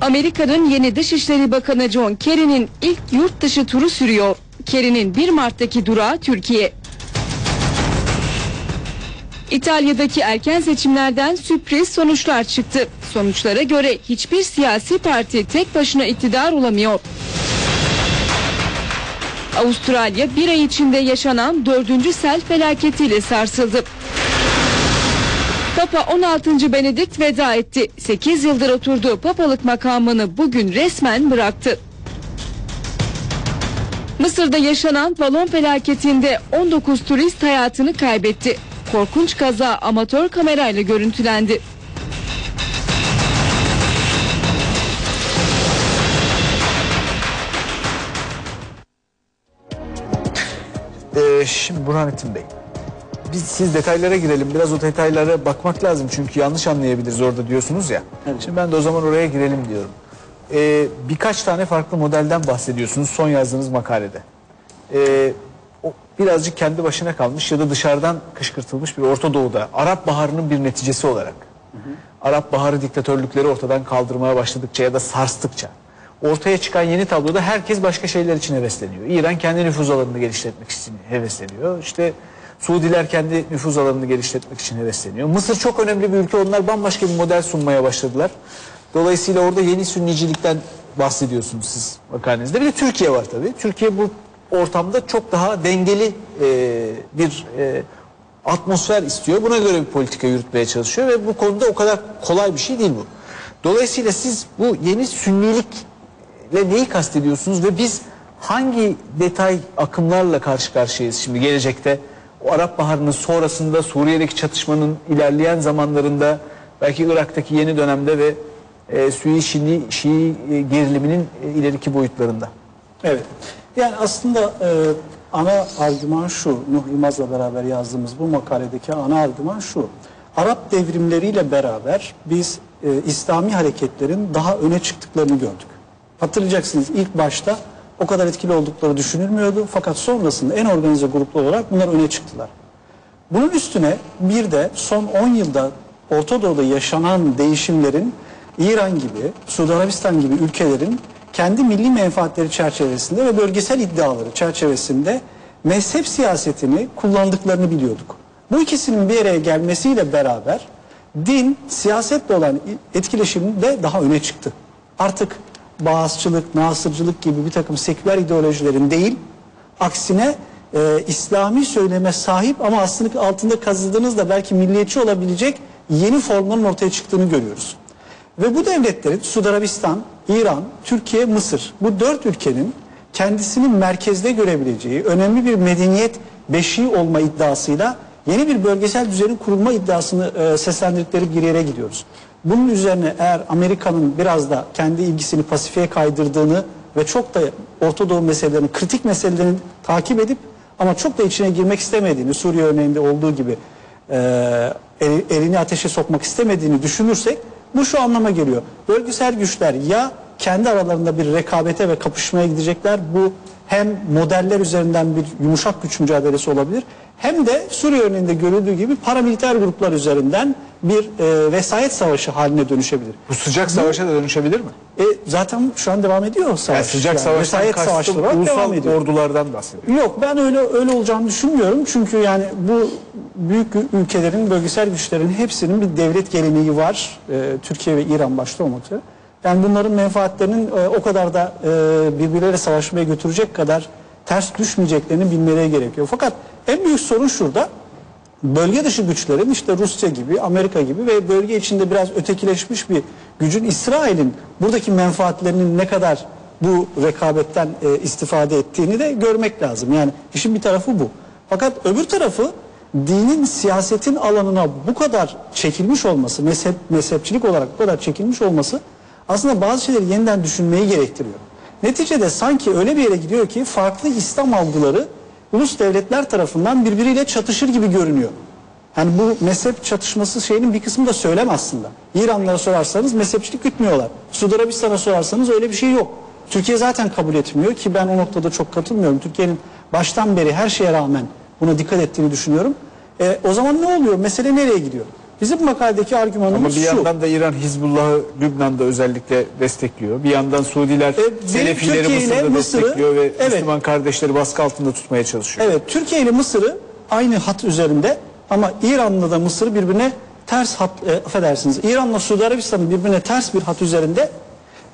Amerika'nın yeni Dışişleri Bakanı John Kerry'nin ilk yurt dışı turu sürüyor. Kerry'nin 1 Mart'taki durağı Türkiye. İtalya'daki erken seçimlerden sürpriz sonuçlar çıktı. Sonuçlara göre hiçbir siyasi parti tek başına iktidar olamıyor. Avustralya bir ay içinde yaşanan dördüncü sel felaketiyle sarsıldı. Papa 16. Benedikt veda etti. 8 yıldır oturduğu papalık makamını bugün resmen bıraktı. Mısır'da yaşanan balon felaketinde 19 turist hayatını kaybetti. Korkunç kaza amatör kamerayla görüntülendi. Ee, şimdi Burhanettin Bey, biz siz detaylara girelim. Biraz o detaylara bakmak lazım çünkü yanlış anlayabiliriz orada diyorsunuz ya. Şimdi ben de o zaman oraya girelim diyorum. Ee, birkaç tane farklı modelden bahsediyorsunuz son yazdığınız makalede. Ee, o birazcık kendi başına kalmış ya da dışarıdan kışkırtılmış bir Orta Doğu'da Arap Baharı'nın bir neticesi olarak. Arap Baharı diktatörlükleri ortadan kaldırmaya başladıkça ya da sarstıkça ortaya çıkan yeni tabloda herkes başka şeyler için hevesleniyor. İran kendi nüfuz alanını geliştirmek için hevesleniyor. İşte Suudiler kendi nüfuz alanını geliştirmek için hevesleniyor. Mısır çok önemli bir ülke. Onlar bambaşka bir model sunmaya başladılar. Dolayısıyla orada yeni sünnicilikten bahsediyorsunuz siz makalenizde. Bir de Türkiye var tabii. Türkiye bu ortamda çok daha dengeli e, bir e, atmosfer istiyor. Buna göre bir politika yürütmeye çalışıyor ve bu konuda o kadar kolay bir şey değil bu. Dolayısıyla siz bu yeni sünnilikle neyi kastediyorsunuz ve biz hangi detay akımlarla karşı karşıyayız şimdi gelecekte? O Arap Baharı'nın sonrasında Suriye'deki çatışmanın ilerleyen zamanlarında belki Irak'taki yeni dönemde ve e, Sünni Şii, Şii e, geriliminin e, ileriki boyutlarında. Evet. Yani aslında e, ana argüman şu, Nuh Yılmaz'la beraber yazdığımız bu makaledeki ana argüman şu. Arap devrimleriyle beraber biz e, İslami hareketlerin daha öne çıktıklarını gördük. Hatırlayacaksınız ilk başta o kadar etkili oldukları düşünülmüyordu. Fakat sonrasında en organize gruplar olarak bunlar öne çıktılar. Bunun üstüne bir de son 10 yılda Orta Doğu'da yaşanan değişimlerin İran gibi, Suudi Arabistan gibi ülkelerin kendi milli menfaatleri çerçevesinde ve bölgesel iddiaları çerçevesinde mezhep siyasetini kullandıklarını biliyorduk. Bu ikisinin bir araya gelmesiyle beraber din siyasetle olan etkileşiminde daha öne çıktı. Artık bağızçılık, nasırcılık gibi bir takım seküler ideolojilerin değil, aksine e, İslami söyleme sahip ama aslında altında kazıdığınızda belki milliyetçi olabilecek yeni formların ortaya çıktığını görüyoruz. Ve bu devletlerin Suudi Arabistan, İran, Türkiye, Mısır bu dört ülkenin kendisini merkezde görebileceği önemli bir medeniyet beşiği olma iddiasıyla yeni bir bölgesel düzenin kurulma iddiasını e, seslendirdikleri bir yere gidiyoruz. Bunun üzerine eğer Amerika'nın biraz da kendi ilgisini Pasifik'e kaydırdığını ve çok da Orta Doğu meselelerini, kritik meselelerini takip edip ama çok da içine girmek istemediğini, Suriye örneğinde olduğu gibi e, el- elini ateşe sokmak istemediğini düşünürsek bu şu anlama geliyor. Bölgesel güçler ya kendi aralarında bir rekabete ve kapışmaya gidecekler. Bu hem modeller üzerinden bir yumuşak güç mücadelesi olabilir hem de Suriye örneğinde görüldüğü gibi paramiliter gruplar üzerinden bir e, vesayet savaşı haline dönüşebilir. Bu sıcak savaşa da dönüşebilir mi? E, zaten şu an devam ediyor savaş. Yani sıcak Yani savaştan vesayet savaşları ulusal devam ediyor. ordulardan bahsediyor. Yok ben öyle öyle olacağını düşünmüyorum. Çünkü yani bu büyük ülkelerin bölgesel güçlerin hepsinin bir devlet geleneği var. Ee, Türkiye ve İran başta olmak üzere. Yani bunların menfaatlerinin e, o kadar da e, birbirleriyle savaşmaya götürecek kadar ters düşmeyeceklerini bilmeleri gerekiyor. Fakat en büyük sorun şurada. Bölge dışı güçlerin işte Rusya gibi, Amerika gibi ve bölge içinde biraz ötekileşmiş bir gücün İsrail'in buradaki menfaatlerinin ne kadar bu rekabetten e, istifade ettiğini de görmek lazım. Yani işin bir tarafı bu. Fakat öbür tarafı dinin siyasetin alanına bu kadar çekilmiş olması, mezhep, mezhepçilik olarak bu kadar çekilmiş olması aslında bazı şeyleri yeniden düşünmeyi gerektiriyor. Neticede sanki öyle bir yere gidiyor ki farklı İslam algıları ulus devletler tarafından birbiriyle çatışır gibi görünüyor. Yani bu mezhep çatışması şeyinin bir kısmı da söylem aslında. İranlara sorarsanız mezhepçilik gütmüyorlar. Suudi Arabistan'a sorarsanız öyle bir şey yok. Türkiye zaten kabul etmiyor ki ben o noktada çok katılmıyorum. Türkiye'nin baştan beri her şeye rağmen buna dikkat ettiğini düşünüyorum. E, o zaman ne oluyor? Mesele nereye gidiyor? Bizim makaledeki Ama argümanımız bir şu. yandan da İran Hizbullah'ı Lübnan'da özellikle destekliyor. Bir yandan Suudiler E, Selefileri Mısır'da Mısır'ı- destekliyor ve Evet. Müslüman kardeşleri baskı altında tutmaya çalışıyor. Evet, Türkiye ile Mısır'ı aynı hat üzerinde ama İran'la da Mısır'ı birbirine ters hat, e, affedersiniz. İran'la Suudi Arabistan'ı birbirine ters bir hat üzerinde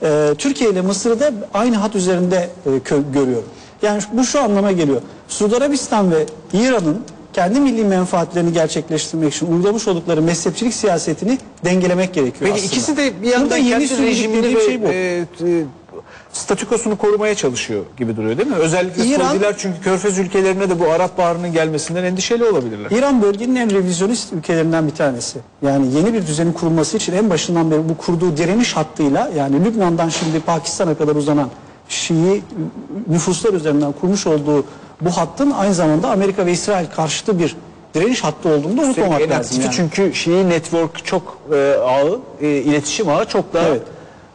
e, Türkiye ile Mısır'ı da aynı hat üzerinde e, görüyorum. Yani bu şu anlama geliyor. Suudi Arabistan ve İran'ın kendi milli menfaatlerini gerçekleştirmek için uygulamış oldukları mezhepçilik siyasetini dengelemek gerekiyor Peki aslında. ikisi de bir yandan kendi rejimini dediğim ve şey bu. e, e, statükosunu korumaya çalışıyor gibi duruyor değil mi? Özellikle İran- Suudiler çünkü Körfez ülkelerine de bu Arap Baharı'nın gelmesinden endişeli olabilirler. İran bölgenin en revizyonist ülkelerinden bir tanesi. Yani yeni bir düzenin kurulması için en başından beri bu kurduğu direniş hattıyla yani Lübnan'dan şimdi Pakistan'a kadar uzanan Şii nüfuslar üzerinden kurmuş olduğu bu hattın aynı zamanda Amerika ve İsrail karşıtı bir direniş hattı olduğunu da unutmamak lazım. Yani. çünkü Şii network çok e, ağı, e, iletişim ağı çok daha Evet.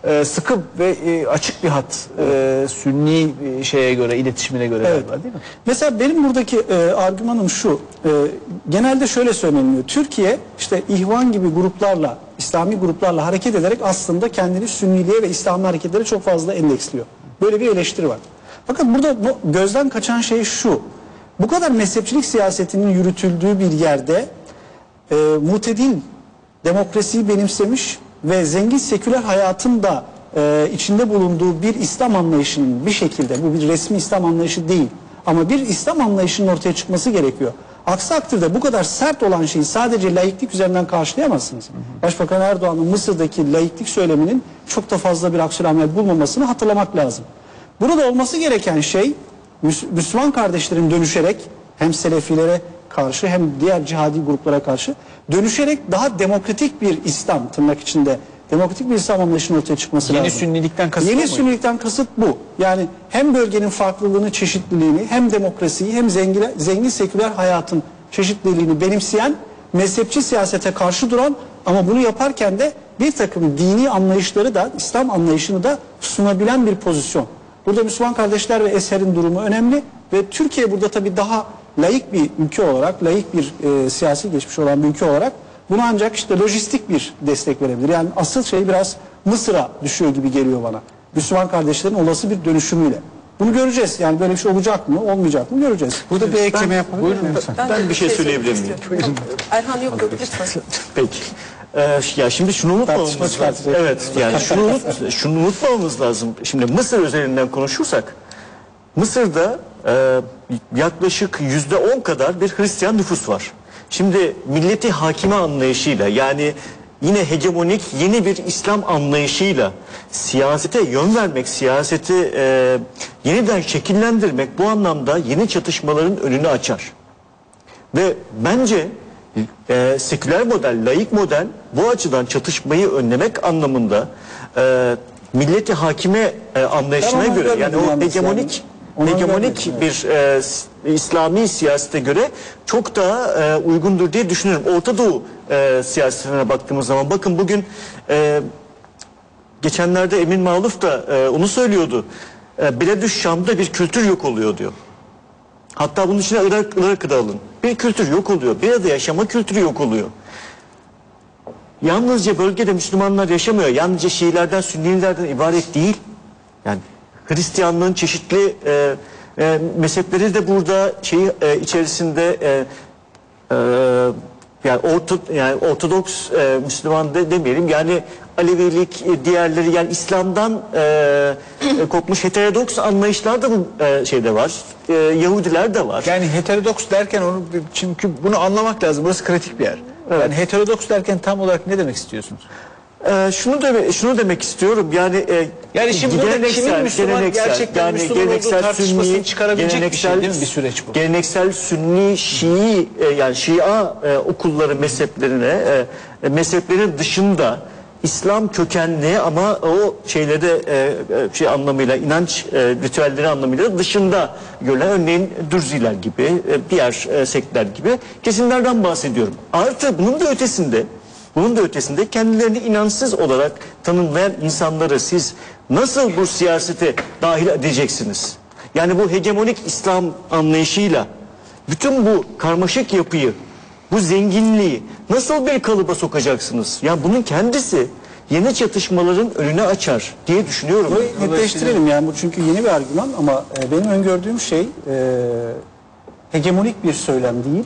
e, sıkı ve e, açık bir hat. E, sünni e, şeye göre, iletişimine göre Evet. galiba değil mi? Mesela benim buradaki e, argümanım şu. E, genelde şöyle söyleniyor. Türkiye işte ihvan gibi gruplarla, İslami gruplarla hareket ederek aslında kendini Sünniliğe ve İslami hareketlere çok fazla endeksliyor. Böyle bir eleştiri var. Fakat burada bu gözden kaçan şey şu. Bu kadar mezhepçilik siyasetinin yürütüldüğü bir yerde e, mutedil demokrasiyi benimsemiş ve zengin seküler hayatın da e, içinde bulunduğu bir İslam anlayışının bir şekilde bu bir resmi İslam anlayışı değil ama bir İslam anlayışının ortaya çıkması gerekiyor. Aksi takdirde bu kadar sert olan şeyi sadece laiklik üzerinden karşılayamazsınız. Başbakan Erdoğan'ın Mısır'daki laiklik söyleminin çok da fazla bir aksiyon bulmamasını hatırlamak lazım. Burada olması gereken şey Müs- Müslüman kardeşlerin dönüşerek hem Selefilere karşı hem diğer cihadi gruplara karşı dönüşerek daha demokratik bir İslam tırnak içinde demokratik bir İslam anlayışının ortaya çıkması Yeni lazım. sünnilikten kasıt Yeni sünnilikten kasıt bu. Yani hem bölgenin farklılığını, çeşitliliğini hem demokrasiyi hem zengin, zengin seküler hayatın çeşitliliğini benimseyen mezhepçi siyasete karşı duran ama bunu yaparken de bir takım dini anlayışları da İslam anlayışını da sunabilen bir pozisyon. Burada Müslüman kardeşler ve Eser'in durumu önemli ve Türkiye burada tabii daha layık bir ülke olarak, layık bir e, siyasi geçmiş olan bir ülke olarak buna ancak işte lojistik bir destek verebilir. Yani asıl şey biraz Mısır'a düşüyor gibi geliyor bana. Müslüman kardeşlerin olası bir dönüşümüyle. Bunu göreceğiz. Yani böyle bir şey olacak mı, olmayacak mı göreceğiz. Burada bir ekleme yapabilir miyim? Ben, de bir şey söyleyebilir miyim? Erhan yok yok lütfen. Peki. Ee, ya şimdi şunu unutmamamız lazım. Evet yani şunu, unut, şunu unutmamamız lazım. Şimdi Mısır üzerinden konuşursak Mısır'da e, yaklaşık yüzde on kadar bir Hristiyan nüfus var. Şimdi milleti hakime anlayışıyla yani yine hegemonik yeni bir İslam anlayışıyla siyasete yön vermek, siyaseti e, yeniden şekillendirmek bu anlamda yeni çatışmaların önünü açar. Ve bence e, seküler model, laik model bu açıdan çatışmayı önlemek anlamında e, milleti hakime e, anlayışına onu göre yani o yalnız hegemonik. Onu hegemonik görmedim, bir e, s- İslami siyasete göre çok daha e, uygundur diye düşünüyorum. Orta Doğu e, siyasetine baktığımız zaman bakın bugün e, geçenlerde Emin Maluf da e, onu söylüyordu. E, Biledüş Şam'da bir kültür yok oluyor diyor. Hatta bunun içine Irak, Irak'ı da alın. Bir kültür yok oluyor. Bir arada yaşama kültürü yok oluyor. Yalnızca bölgede Müslümanlar yaşamıyor. Yalnızca Şiilerden, Sünnilerden ibaret değil. Yani Hristiyanlığın çeşitli e, e, mezhepleri de burada şey e, içerisinde e, e, yani, orto, yani Ortodoks e, Müslüman de demeyelim yani Alevilik e, diğerleri yani İslam'dan e, e, kopmuş heterodoks anlayışlar da bu e, şeyde var. E, Yahudiler de var. Yani heterodoks derken onu çünkü bunu anlamak lazım. Burası kritik bir yer. Yani heterodoks derken tam olarak ne demek istiyorsunuz? Ee, şunu deme, şunu demek istiyorum yani e, Yani şimdi burada kimin Müslüman, gerçekten Müslüman olduğu tartışmasını çıkarabilecek bir şey değil mi bir süreç bu? Geleneksel Sünni, Şii e, yani Şia e, okulları mezheplerine e, e, mezheplerin dışında İslam kökenli ama o şeyleri e, e, şey anlamıyla inanç e, ritüelleri anlamıyla dışında görülen örneğin Dürziler gibi e, diğer e, sektler gibi kesimlerden bahsediyorum. Artı bunun da ötesinde bunun da ötesinde kendilerini inançsız olarak tanımlayan insanları siz nasıl bu siyasete dahil edeceksiniz? Yani bu hegemonik İslam anlayışıyla bütün bu karmaşık yapıyı bu zenginliği nasıl bir kalıba sokacaksınız? Ya bunun kendisi yeni çatışmaların önüne açar diye düşünüyorum. Netleştirelim yani bu çünkü yeni bir argüman ama e, benim öngördüğüm şey e, hegemonik bir söylem değil.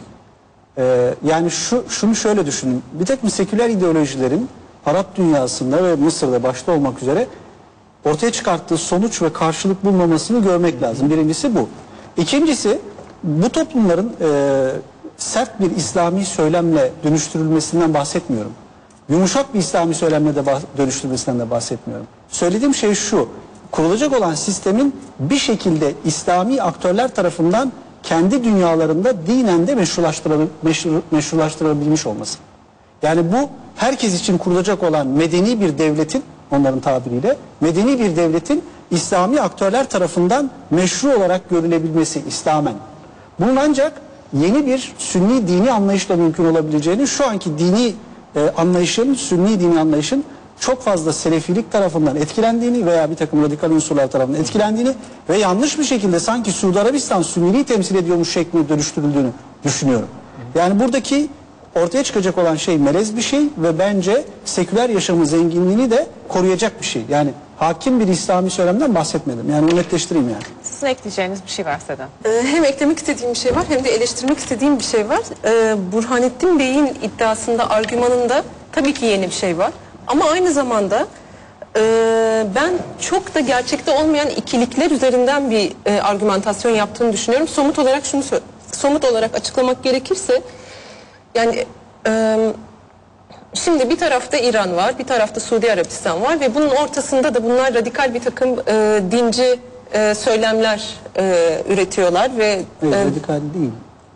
E, yani şu şunu şöyle düşünün. Bir takım seküler ideolojilerin Arap dünyasında ve Mısır'da başta olmak üzere ortaya çıkarttığı sonuç ve karşılık bulmamasını görmek lazım. Birincisi bu. İkincisi bu toplumların e, sert bir İslami söylemle dönüştürülmesinden bahsetmiyorum. Yumuşak bir İslami söylemle de dönüştürülmesinden de bahsetmiyorum. Söylediğim şey şu. Kurulacak olan sistemin bir şekilde İslami aktörler tarafından kendi dünyalarında dinen de meşrulaştırabil- meşru- meşrulaştırılabilmiş olması. Yani bu herkes için kurulacak olan medeni bir devletin onların tabiriyle medeni bir devletin İslami aktörler tarafından meşru olarak görülebilmesi İslamen. Bunun ancak yeni bir sünni dini anlayışla mümkün olabileceğini şu anki dini e, anlayışın, sünni dini anlayışın çok fazla selefilik tarafından etkilendiğini veya bir takım radikal unsurlar tarafından etkilendiğini ve yanlış bir şekilde sanki Suudi Arabistan Sünniliği temsil ediyormuş şeklinde dönüştürüldüğünü düşünüyorum. Yani buradaki ortaya çıkacak olan şey melez bir şey ve bence seküler yaşamın zenginliğini de koruyacak bir şey. Yani hakim bir İslami söylemden bahsetmedim. Yani netleştireyim yani. Sizin ekleyeceğiniz bir şey varsa da. Ee, hem eklemek istediğim bir şey var hem de eleştirmek istediğim bir şey var. Ee, Burhanettin Bey'in iddiasında, argümanında tabii ki yeni bir şey var. Ama aynı zamanda e, ben çok da gerçekte olmayan ikilikler üzerinden bir e, argümantasyon yaptığını düşünüyorum. Somut olarak şunu somut olarak açıklamak gerekirse yani e, Şimdi bir tarafta İran var, bir tarafta Suudi Arabistan var ve bunun ortasında da bunlar radikal bir takım e, dinci e, söylemler e, üretiyorlar ve Evet, e, radikal değil.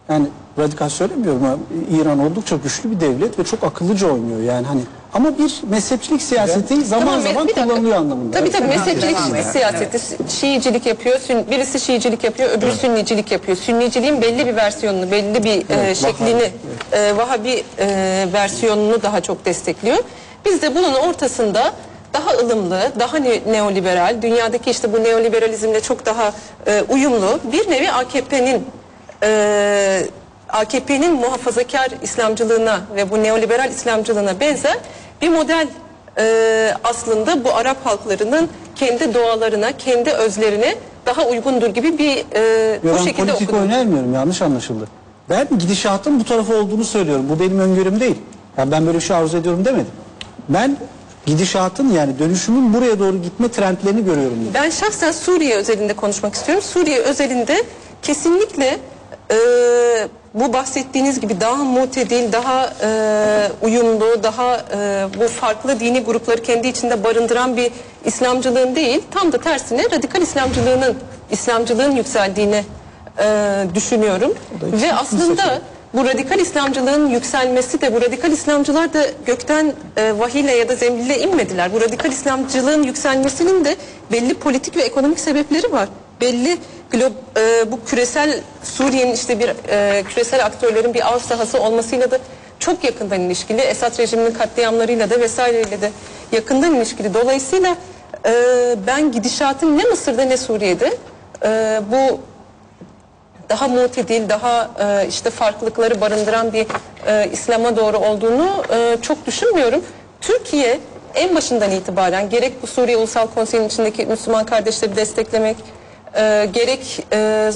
Yani radikal söylemiyorum ama İran oldukça güçlü bir devlet ve çok akıllıca oynuyor yani hani ama bir mezhepçilik siyaseti zaman Tamam, zaman bir dakika. kullanılıyor anlamında. Tabii Evet. tabii mezhepçilik et. siyaseti, Şiicilik yapıyor, Sün- birisi Şiicilik yapıyor, öbürü Sünnicilik yapıyor. Sünniciliğin belli bir versiyonunu, belli bir e, şeklini, e, Vahabi e, versiyonunu daha çok destekliyor. Biz de bunun ortasında daha ılımlı, daha ne- neoliberal, dünyadaki işte bu neoliberalizmle çok daha e, uyumlu bir nevi AKP'nin e, AKP'nin muhafazakar İslamcılığına ve bu neoliberal İslamcılığına benzer bir model e, aslında bu Arap halklarının kendi doğalarına, kendi özlerine daha uygundur gibi bir e, bu şekilde politik okudum. oynayamıyorum yanlış anlaşıldı. Ben gidişatın bu tarafı olduğunu söylüyorum. Bu benim öngörüm değil. Yani ben böyle bir şey arzu ediyorum demedim. Ben gidişatın yani dönüşümün buraya doğru gitme trendlerini görüyorum. dedim. Ben şahsen Suriye özelinde konuşmak istiyorum. Suriye özelinde kesinlikle e, bu bahsettiğiniz gibi daha mutedil, daha e, uyumlu, daha e, bu farklı dini grupları kendi içinde barındıran bir İslamcılığın değil, tam da tersine radikal İslamcılığının, İslamcılığın yükseldiğini e, düşünüyorum. Ve aslında söylemiyor. Bu radikal İslamcılığın yükselmesi de bu radikal İslamcılar da gökten e, vahiyle ya da zembille inmediler. Bu radikal İslamcılığın yükselmesinin de belli politik ve ekonomik sebepleri var. Belli glo- e, bu küresel Suriye'nin işte bir e, küresel aktörlerin bir av sahası olmasıyla da çok yakından ilişkili. Esad rejiminin katliamlarıyla da vesaireyle de yakından ilişkili. Dolayısıyla e, ben gidişatın ne Mısır'da ne Suriye'de e, bu daha mutedil, daha e, işte farklılıkları barındıran bir e, İslam'a doğru olduğunu e, çok düşünmüyorum. Türkiye en başından itibaren gerek bu Suriye Ulusal Konseyi'nin içindeki Müslüman kardeşleri desteklemek, e, gerek e,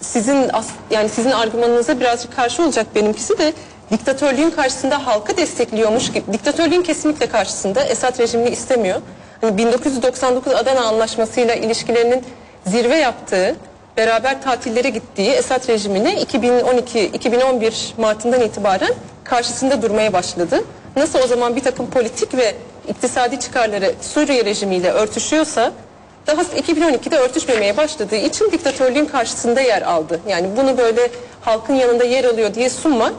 sizin yani sizin argümanınıza birazcık karşı olacak benimkisi de diktatörlüğün karşısında halkı destekliyormuş gibi. Diktatörlüğün kesinlikle karşısında Esad rejimini istemiyor. Hani 1999 Adana Anlaşması'yla ilişkilerinin zirve yaptığı beraber tatillere gittiği Esad rejimine 2012-2011 Mart'ından itibaren karşısında durmaya başladı. Nasıl o zaman bir takım politik ve iktisadi çıkarları Suriye rejimiyle örtüşüyorsa daha 2012'de örtüşmemeye başladığı için diktatörlüğün karşısında yer aldı. Yani bunu böyle halkın yanında yer alıyor diye sunmak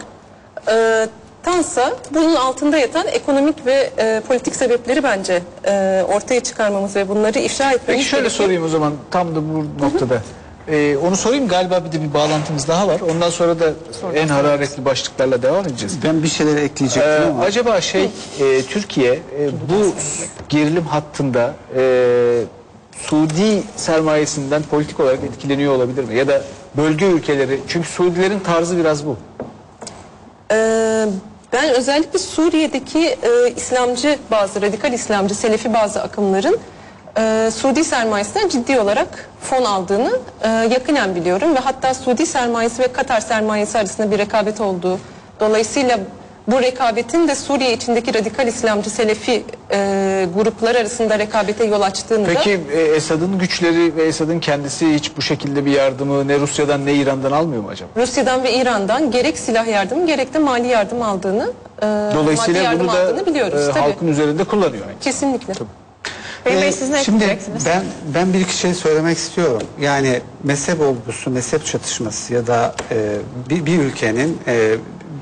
e, tansa bunun altında yatan ekonomik ve e, politik sebepleri bence e, ortaya çıkarmamız ve bunları ifşa etmemiz Peki şöyle gerekiyor. sorayım o zaman tam da bu noktada. Ee, onu sorayım galiba bir de bir bağlantımız daha var. Ondan sonra da en hararetli başlıklarla devam edeceğiz. Ben bir şeyler Ee, ekleyecektim ama. acaba şey e, Türkiye e, bu gerilim hattında e, Suudi sermayesinden politik olarak etkileniyor olabilir mi? Ya da bölge ülkeleri çünkü Suudilerin tarzı biraz bu. Ee, ben özellikle Suriye'deki e, İslamcı bazı radikal İslamcı, Selefi bazı akımların e, Suudi sermayesinden ciddi olarak fon aldığını e, yakinen biliyorum ve hatta Suudi sermayesi ve Katar sermayesi arasında bir rekabet olduğu dolayısıyla bu rekabetin de Suriye içindeki radikal İslamcı Selefi e, gruplar arasında rekabete yol açtığını Peki e, Esad'ın güçleri ve Esad'ın kendisi hiç bu şekilde bir yardımı ne Rusya'dan ne İran'dan almıyor mu acaba? Rusya'dan ve İran'dan gerek silah yardımı gerek de mali yardım aldığını, e, maddi Dolayısıyla yardım bunu da aldığını biliyoruz. e, tabii. halkın üzerinde kullanıyor. aynı. Kesinlikle. Bey Bey Ee, siz ne Şimdi ben ben bir iki şey söylemek istiyorum. Yani mezhep olgusu, mezhep çatışması ya da e, bir, bir ülkenin e,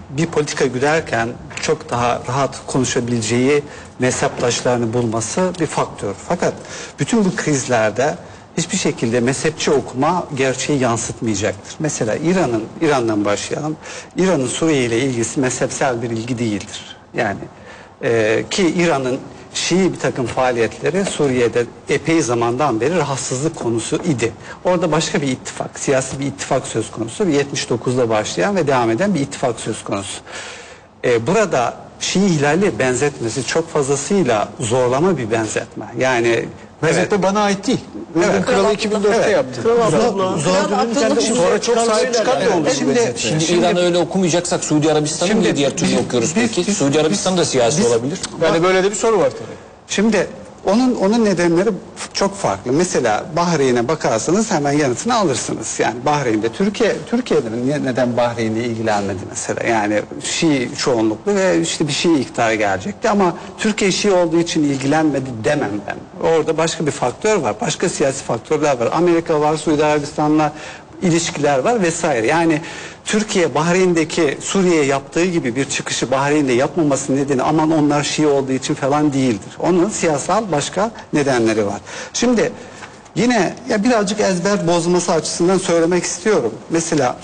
bir politika güderken çok daha rahat konuşabileceği mezheptaşlarını bulması bir faktör. Fakat bütün bu krizlerde hiçbir şekilde mezhepçi okuma gerçeği yansıtmayacaktır. Mesela İran'ın İran'dan başlayalım. İran'ın Suriye ile ilgisi mezhepsel bir ilgi değildir. Yani ee, ki İran'ın Şii bir takım faaliyetleri Suriye'de epey zamandan beri rahatsızlık konusu idi. Orada başka bir ittifak, siyasi bir ittifak söz konusu. Bir 79'da başlayan ve devam eden bir ittifak söz konusu. Ee, burada Şii ihlali benzetmesi çok fazlasıyla zorlama bir benzetme. Yani Benzetme bana ait değil. Ürdün Evet. Kralı 2004'te Evet. yaptı. sonra çok sahip çıkan da oldu. Şimdi, Şimdi, İran'ı öyle okumayacaksak Suudi Arabistan'ı Şimdi niye diğer türlü okuyoruz biz- peki? biz- Suudi Arabistan da siyasi biz- olabilir. Yani böyle de bir soru var tabii. Şimdi onun onun nedenleri çok farklı. Mesela Bahreyn'e bakarsanız hemen yanıtını alırsınız. Yani Bahreyn'de Türkiye Türkiye'de neden Bahreyn'le ilgilenmedi mesela? Yani Şii çoğunluklu ve işte bir Şii iktidara gelecekti ama Türkiye Şii olduğu için ilgilenmedi demem ben. Orada başka bir faktör var. Başka siyasi faktörler var. Amerika var, Suudi Arabistan'la ilişkiler var vesaire. Yani Türkiye Bahreyn'deki Suriye yaptığı gibi bir çıkışı Bahreyn'de yapmaması nedeni aman onlar Şii olduğu için falan değildir. Onun siyasal başka nedenleri var. Şimdi yine ya birazcık ezber bozması açısından söylemek istiyorum. Mesela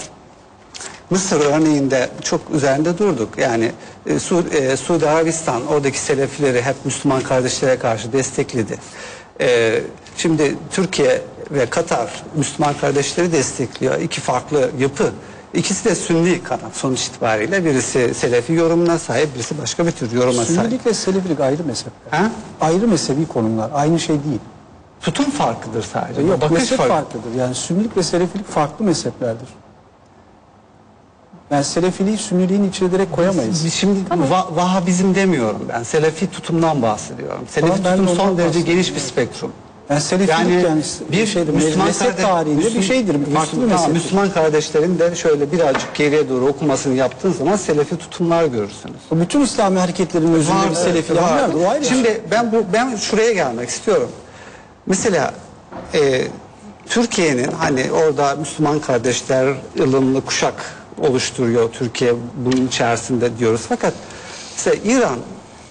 Mısır örneğinde çok üzerinde durduk. Yani e, Su, e, Suudi Arabistan oradaki Selefileri hep Müslüman kardeşlere karşı destekledi. E, şimdi Türkiye ve Katar Müslüman kardeşleri destekliyor. İki farklı yapı. İkisi de Sünni kanat sonuç itibariyle. Birisi Selefi yorumuna sahip, birisi başka bir tür yoruma sahip. Sünnilik ve Selefilik ayrı mezhepler. Ha? Ayrı mezhebi konumlar. Aynı şey değil. Tutum farkıdır sadece. Yok Bakış mezhep farkı. farklıdır. Yani Sünnilik ve Selefilik farklı mezheplerdir. Yani Selefiliği Sünniliğin içine direkt koyamayız. Biz Şimdi va- Vahabizm demiyorum ben. Selefi tutumdan bahsediyorum. Selefi Tamam, ben tutum son derece geniş bir spektrum. Yani Selefilik yani, Yani bir şeydir. Müslüman mezhep tarihinde bir Müslüman- şeydir. Bir farklı bir Müslüman, tamam. Müslüman kardeşlerin de şöyle birazcık geriye doğru okumasını yaptığın zaman Selefi tutumlar görürsünüz. Bütün İslami hareketlerin özünde bir Selefi var. O ayrı. Şimdi ben bu ben şuraya gelmek istiyorum. Mesela e, Türkiye'nin hani orada Müslüman kardeşler ılımlı kuşak oluşturuyor Türkiye bunun içerisinde diyoruz. Fakat mesela İran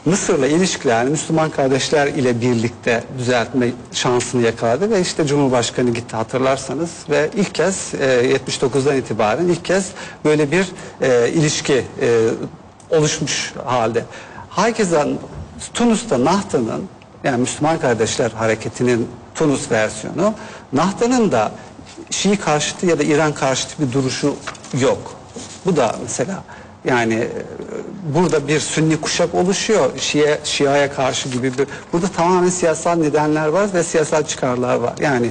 Mısır'la ilişkilerini Müslüman kardeşler ile birlikte düzeltme şansını yakaladı ve işte Cumhurbaşkanı gitti hatırlarsanız ve ilk kez e, 79'dan itibaren ilk kez böyle bir e, ilişki e, oluşmuş halde. Herkesten Tunus'ta Nahda'nın yani Müslüman Kardeşler Hareketi'nin Tunus versiyonu Nahda'nın da Şii karşıtı ya da İran karşıtı bir duruşu yok. Bu da mesela yani e, burada bir sünni kuşak oluşuyor. Şia, Şia'ya karşı gibi bir burada tamamen siyasal nedenler var ve siyasal çıkarlar var. Yani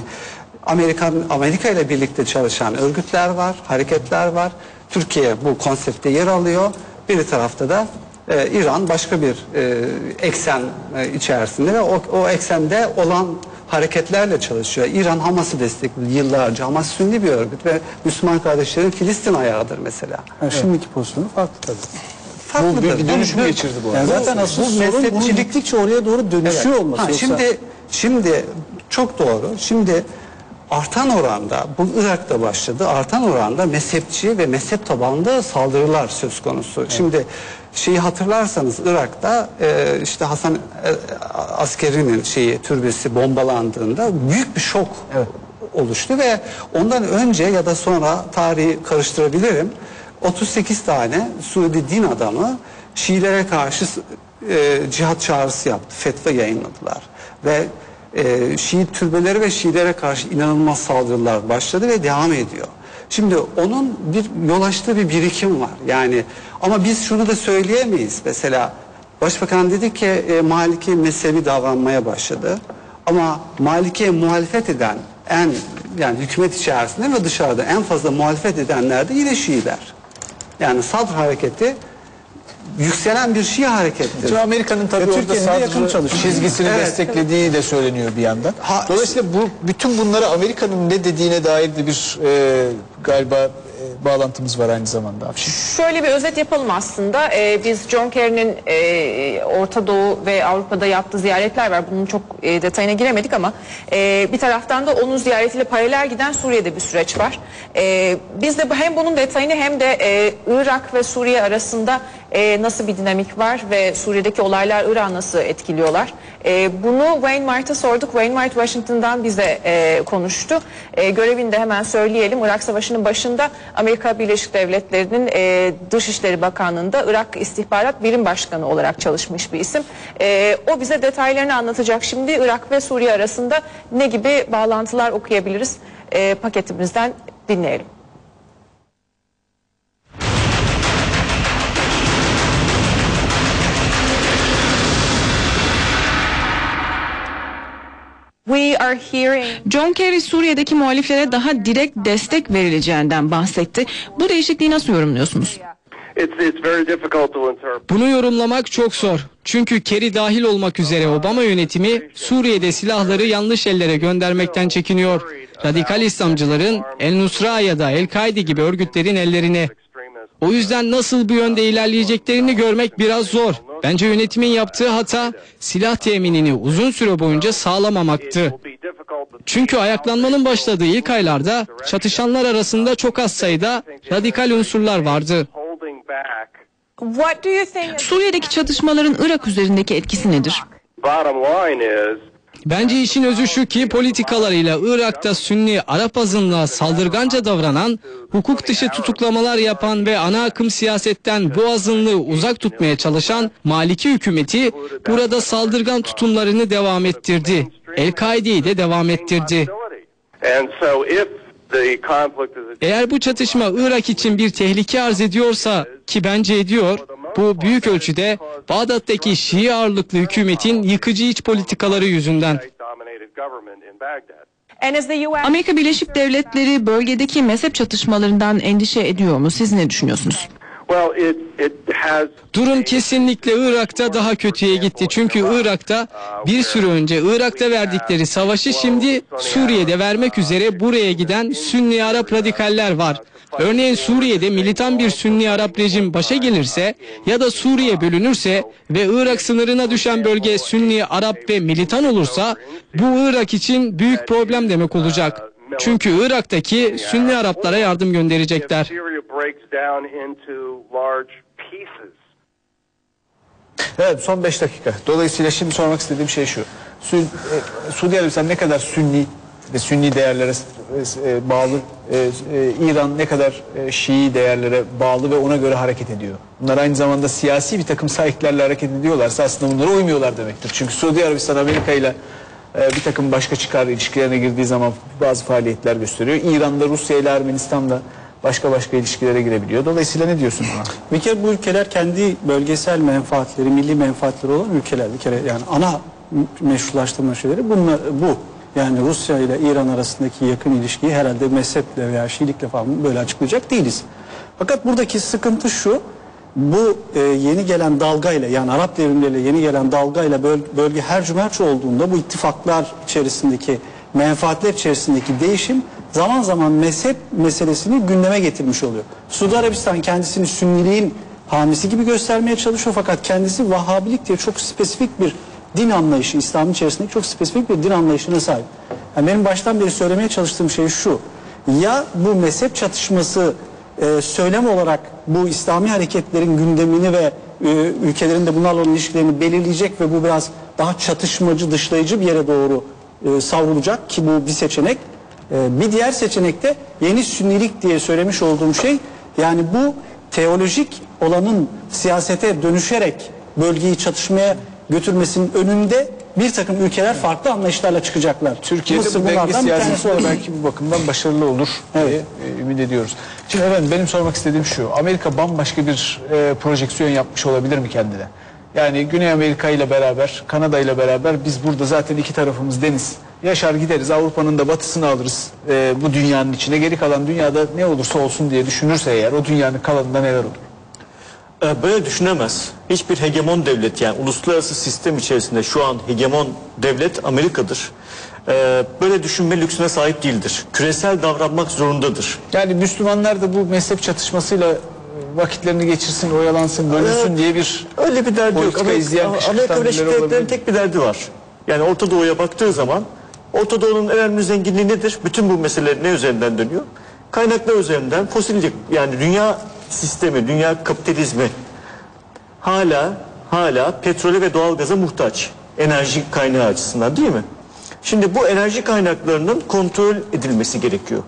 Amerikan Amerika ile birlikte çalışan örgütler var, hareketler var. Türkiye bu konsepte yer alıyor. Bir tarafta da e, İran başka bir e, eksen e, içerisinde ve o, o eksende olan hareketlerle çalışıyor. İran Hamas'ı destekliyor yıllarca. Hamas Sünni bir örgüt ve Müslüman kardeşlerin Filistin ayağıdır mesela. Yani şimdiki pozisyonu farklı tabii. Farklıdır. bir- bir dönüşüm Bu- geçirdi bu Yani arada. zaten asıl bu sorun bunun mezhepçilik- gittikçe oraya doğru dönüşüyor Evet. olması. Ha, Yoksa- şimdi şimdi çok doğru. Şimdi artan oranda bu Irak'ta başladı. Artan oranda mezhepçi ve mezhep tabanlı saldırılar söz konusu. Şimdi şeyi hatırlarsanız Irak'ta e, işte Hasan e, askerinin şeyi türbesi bombalandığında büyük bir şok oluştu ve ondan önce ya da sonra tarihi karıştırabilirim. 38 tane Suudi din adamı Şiilere karşı e, cihat çağrısı yaptı. Fetva yayınladılar. Ve e, Şii türbeleri ve Şiilere karşı inanılmaz saldırılar başladı ve devam ediyor. Şimdi onun bir yol açtığı bir birikim var. Yani ama biz şunu da söyleyemeyiz. Mesela Başbakan dedi ki e, Maliki mezhebi davranmaya başladı. Ama Maliki'ye muhalefet eden en yani hükümet içerisinde ve dışarıda en fazla muhalefet edenler de yine Şiiler. Yani Sadr hareketi yükselen bir Şii hareketidir. Şimdi Amerika'nın tabii Ve orada yakın çalışıyor. çizgisini Evet. desteklediği de söyleniyor bir yandan. Ha, Dolayısıyla bu bütün bunları Amerika'nın ne dediğine dair de bir e, galiba e, bağlantımız var aynı zamanda. Şöyle bir özet yapalım aslında. Ee, biz John Kerry'nin e, Orta Doğu ve Avrupa'da yaptığı ziyaretler var. Bunun çok e, detayına giremedik ama e, bir taraftan da onun ziyaretiyle paralel giden Suriye'de bir süreç var. E, biz de hem bunun detayını hem de e, Irak ve Suriye arasında e, nasıl bir dinamik var ve Suriye'deki olaylar Irak'ı nasıl etkiliyorlar? E, bunu Mart'a sorduk. Wayne Mart Washington'dan bize e, konuştu. E, görevini hemen söyleyelim. Irak Savaşı'nın başında Amerika Birleşik Devletleri'nin e, Dışişleri Bakanlığı'nda Irak İstihbarat Birim Başkanı olarak çalışmış bir isim. E, o bize detaylarını anlatacak. Şimdi Irak ve Suriye arasında ne gibi bağlantılar okuyabiliriz? E, paketimizden dinleyelim. John Kerry Suriye'deki muhaliflere daha direkt destek verileceğinden bahsetti. Bu değişikliği nasıl yorumluyorsunuz? It's it's very difficult to interpret. Bunu yorumlamak çok zor. Çünkü Kerry dahil olmak üzere Obama yönetimi Suriye'de silahları yanlış ellere göndermekten çekiniyor. Radikal İslamcıların El Nusra ya da El Kaide gibi örgütlerin ellerine. O yüzden nasıl bu yönde ilerleyeceklerini görmek biraz zor. Bence yönetimin yaptığı hata silah teminini uzun süre boyunca sağlamamaktı. Çünkü ayaklanmanın başladığı ilk aylarda çatışanlar arasında çok az sayıda radikal unsurlar vardı. Suriye'deki çatışmaların Irak üzerindeki etkisi nedir? Bence işin özü şu ki politikalarıyla Irak'ta Sünni Arap azınlığa saldırganca davranan, hukuk dışı tutuklamalar yapan ve ana akım siyasetten bu azınlığı uzak tutmaya çalışan Maliki hükümeti burada saldırgan tutumlarını devam ettirdi. El-Kaide'yi de devam ettirdi. Eğer bu çatışma Irak için bir tehlike arz ediyorsa ki bence ediyor, bu büyük ölçüde Bağdat'taki Şii ağırlıklı hükümetin yıkıcı iç politikaları yüzünden. Amerika Birleşik Devletleri bölgedeki mezhep çatışmalarından endişe ediyor mu? Siz ne düşünüyorsunuz? Durum kesinlikle Irak'ta daha kötüye gitti. Çünkü Irak'ta bir süre önce Irak'ta verdikleri savaşı şimdi Suriye'de vermek üzere buraya giden Sünni Arap radikaller var. Örneğin Suriye'de militan bir Sünni Arap rejim başa gelirse ya da Suriye bölünürse ve Irak sınırına düşen bölge Sünni Arap ve militan olursa bu Irak için büyük problem demek olacak. Çünkü Irak'taki Sünni Araplara yardım gönderecekler. Evet son 5 dakika. Dolayısıyla şimdi sormak istediğim şey şu. Sü, e, Suudi Arabistan ne kadar Sünni ve Sünni değerlere e, bağlı, e, e, İran ne kadar e, Şii değerlere bağlı ve ona göre hareket ediyor. Bunlar aynı zamanda siyasi bir takım sahiplerle hareket ediyorlarsa aslında bunlara uymuyorlar demektir. Çünkü Suudi Arabistan Amerika ile bir takım başka çıkar ilişkilerine girdiği zaman bazı faaliyetler gösteriyor. İran'da Rusya ile Ermenistan'da başka başka ilişkilere girebiliyor. Dolayısıyla ne diyorsun buna? Bir kere bu ülkeler kendi bölgesel menfaatleri, milli menfaatleri olan ülkeler. Bir kere yani ana meşrulaştırma şeyleri bunlar, bu. Yani Rusya ile İran arasındaki yakın ilişkiyi herhalde mezheple veya Şiilikle falan böyle açıklayacak değiliz. Fakat buradaki sıkıntı şu, bu e, yeni gelen dalgayla yani Arap devrimleriyle yeni gelen dalgayla böl- bölge her cümerç olduğunda bu ittifaklar içerisindeki menfaatler içerisindeki değişim zaman zaman mezhep meselesini gündeme getirmiş oluyor. Suudi Arabistan kendisini Sünniliğin hamisi gibi göstermeye çalışıyor fakat kendisi Vahhabilik diye çok spesifik bir din anlayışı, İslam içerisindeki çok spesifik bir din anlayışına sahip. Yani benim baştan beri söylemeye çalıştığım şey şu. Ya bu mezhep çatışması e, söylem olarak bu İslami hareketlerin gündemini ve e, ülkelerin de bunlarla olan ilişkilerini belirleyecek ve bu biraz daha çatışmacı, dışlayıcı bir yere doğru e, savrulacak ki bu bir seçenek. E, bir diğer seçenek de yeni sünnilik diye söylemiş olduğum şey yani bu teolojik olanın siyasete dönüşerek bölgeyi çatışmaya götürmesinin önünde bir takım ülkeler farklı anlayışlarla çıkacaklar. Türkiye'de Mısır bu denge bunlardan bir tanesi siyaseti de olabilir. belki bu bakımdan başarılı olur diye Evet. e, ümit ediyoruz. Şimdi efendim benim sormak istediğim şu. Amerika bambaşka bir e, projeksiyon yapmış olabilir mi kendine? Yani Güney Amerika ile beraber, Kanada ile beraber biz burada zaten iki tarafımız deniz. Yaşar gideriz Avrupa'nın da batısını alırız e, bu dünyanın içine. Geri kalan dünyada ne olursa olsun diye düşünürse eğer o dünyanın kalanında neler olur? Ee, Böyle düşünemez. Hiçbir hegemon devlet yani uluslararası sistem içerisinde şu an hegemon devlet Amerika'dır. Ee, Böyle düşünme lüksüne sahip değildir. Küresel davranmak zorundadır. Yani Müslümanlar da bu mezhep çatışmasıyla e, vakitlerini geçirsin, oyalansın, bölünsün Evet. diye bir Öyle bir derdi yok. Amerika, izleyen kışkırtan Amerika Birleşik Devletleri'nin tek bir derdi var. Yani Orta Doğu'ya baktığı zaman Orta Doğu'nun en önemli zenginliği nedir? Bütün bu mesele ne üzerinden dönüyor? Kaynaklar üzerinden fosillik yani dünya sistemi, dünya kapitalizmi hala hala petrole ve doğalgaza muhtaç. Enerji kaynağı açısından değil mi? Şimdi bu enerji kaynaklarının kontrol edilmesi gerekiyor.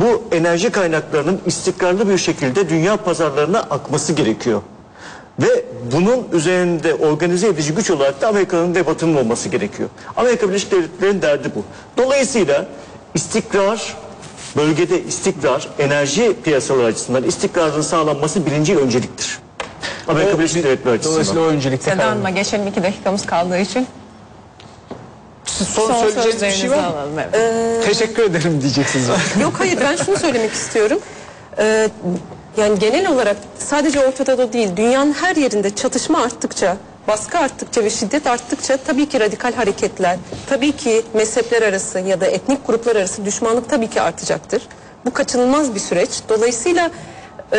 Bu enerji kaynaklarının istikrarlı bir şekilde dünya pazarlarına akması gerekiyor. Ve bunun üzerinde organize edici güç olarak da Amerika'nın ve Batı'nın olması gerekiyor. Amerika Birleşik Devletleri'nin derdi bu. Dolayısıyla istikrar, bölgede istikrar, enerji piyasaları açısından istikrarın sağlanması birinci önceliktir. Amerika Birleşik Devletleri açısından. Dolayısıyla o öncelikte Seda kaldı. Hanım'a geçelim iki dakikamız kaldığı için. Siz son, Son söyleyeceğiniz bir şey sözlerinizi var mı? alalım. Evet. Teşekkür ederim diyeceksiniz. Yok hayır ben şunu söylemek istiyorum. Ee, yani genel olarak sadece Orta Doğu değil dünyanın her yerinde çatışma arttıkça, baskı arttıkça ve şiddet arttıkça tabii ki radikal hareketler, tabii ki mezhepler arası ya da etnik gruplar arası düşmanlık tabii ki artacaktır. Bu kaçınılmaz bir süreç. Dolayısıyla e,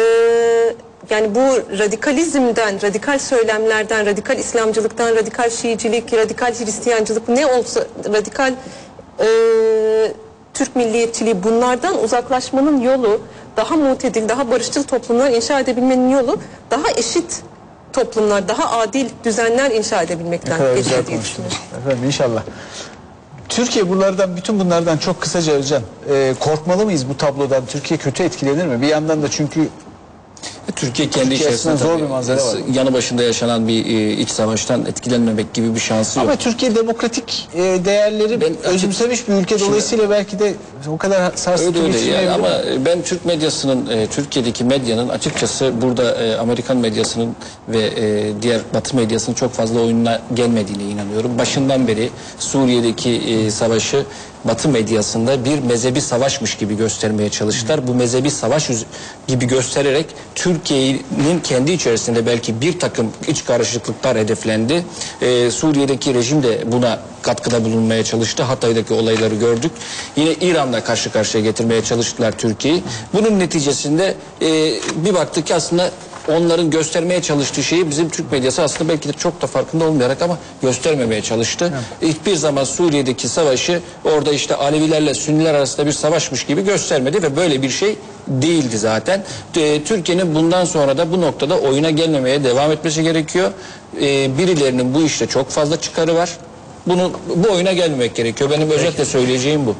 yani bu radikalizmden, radikal söylemlerden, radikal İslamcılıktan, radikal Şiicilik, radikal Hristiyancılık ne olsa radikal e, Türk milliyetçiliği bunlardan uzaklaşmanın yolu daha mutedil, daha barışçıl toplumlar inşa edebilmenin yolu daha eşit toplumlar, daha adil düzenler inşa edebilmekten geçiyor diye düşünüyorum. Efendim inşallah. Türkiye bunlardan, bütün bunlardan çok kısaca Özcan, e, korkmalı mıyız bu tablodan? Türkiye kötü etkilenir mi? Bir yandan da çünkü Türkiye kendi Türkiye içerisinde zor bir manzara var. yanı başında yaşanan bir e, iç savaştan etkilenmemek gibi bir şansı yok. ama Türkiye demokratik e, değerleri Ben- özümsemiş bir ülke dolayısıyla belki de o kadar sarsıntı Öyle öyle yani ama ben Türk medyasının e, Türkiye'deki medyanın açıkçası burada e, Amerikan medyasının ve e, diğer Batı medyasının çok fazla oyununa gelmediğine inanıyorum. Başından beri Suriye'deki e, savaşı Batı medyasında bir mezhebi savaşmış gibi göstermeye çalıştılar. Bu mezhebi savaş gibi göstererek Türkiye'nin kendi içerisinde belki bir takım iç karışıklıklar hedeflendi. E, Suriye'deki rejim de buna katkıda bulunmaya çalıştı. Hatay'daki olayları gördük. Yine İran'la karşı karşıya getirmeye çalıştılar Türkiye'yi. Bunun neticesinde e, bir baktık ki aslında onların göstermeye çalıştığı şeyi bizim Türk medyası aslında belki de çok da farkında olmayarak ama göstermemeye çalıştı. Hiçbir zaman Suriye'deki savaşı orada işte Alevilerle Sünniler arasında bir savaşmış gibi göstermedi ve böyle bir şey değildi zaten. E, Türkiye'nin bundan sonra da bu noktada oyuna gelmemeye devam etmesi gerekiyor. E, birilerinin bu işte çok fazla çıkarı var. Bunu bu oyuna gelmemek gerekiyor. Benim özellikle söyleyeceğim bu.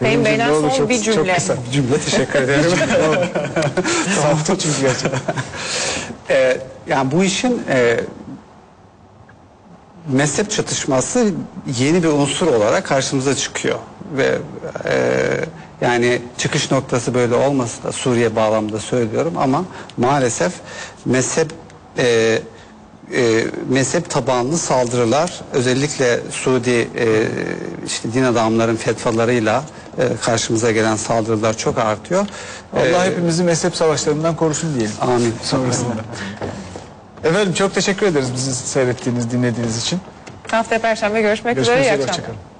Sayın Beyler son Çok- bir cümle. Çok kısa. Cümle teşekkür ederim. Saftı çünkü gerçekten. Ee, yani bu işin e, mezhep çatışması yeni bir unsur olarak karşımıza çıkıyor ve e, yani çıkış noktası böyle olmasa da Suriye bağlamında söylüyorum ama maalesef mezhep e, e, mezhep tabanlı saldırılar özellikle Suudi e, işte din adamların fetvalarıyla e, karşımıza gelen saldırılar çok artıyor. Allah Ee, hepimizi mezhep savaşlarından korusun diyelim. Amin. Sonrasında. Efendim çok teşekkür ederiz bizi seyrettiğiniz, dinlediğiniz için. Haftaya Perşembe görüşmek Görüşmek üzere. İyi üzere, akşamlar. hoşçakalın.